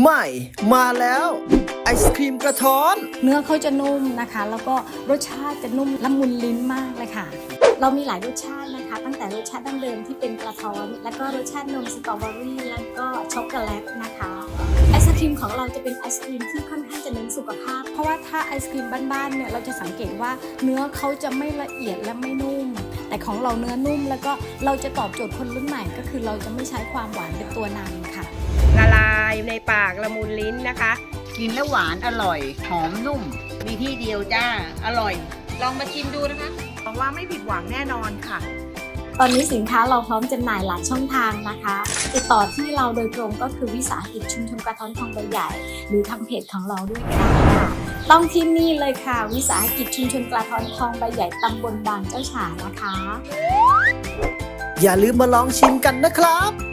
ใหม่มาแล้ว ไอศครีมกระท้อน เนื้อเขาจะนุ่มนะคะ แล้วก็รสชาติจะนุ่มละมุนลิ้นมากเลยค่ะ เรามีหลายรสชาตินะคะ ตั้งแต่รสชาติดั้งเดิมที่เป็นกระท้อน แล้วก็รสชาตินมสตรอเบอรี่แล้วก็ช็อกโกแลตนะคะไอศครีมของเราจะเป็นไอศครีมที่ค่อนข้างจะเน้นสุขภาพ เพราะว่าถ้าไอศครีมบ้านๆเนี่ยเราจะสังเกตว่าเนื้อเขาจะไม่ละเอียดและไม่นุ่ม แต่ของเราเนื้อนุ่มแล้วก็เราจะตอบโจทย์คนรุ่นใหม่ ก็คือเราจะไม่ใช้ความหวานเป็นตัวนำค่ะ ปากละมุนลิ้นนะคะ กินแล้วหวานอร่อย หอมนุ่ม มีที่เดียวจ้า อร่อย ลองมาชิมดูนะคะบอกว่าไม่ผิดหวังแน่นอนค่ะ ตอนนี้สินค้าเราพร้อมจำหน่ายหลายช่องทางนะคะ ติดต่อที่เราโดยตรงก็คือวิสาหกิจชุมชนกระท้อนทองใบใหญ่ หรือทางเพจของเราด้วยค่ะ ต้องที่นี่เลยค่ะ วิสาหกิจชุมชนกระท้อนทองใบใหญ่ตำบลบางเจ้าฉานะคะ อย่าลืมมาลองชิมกันนะครับ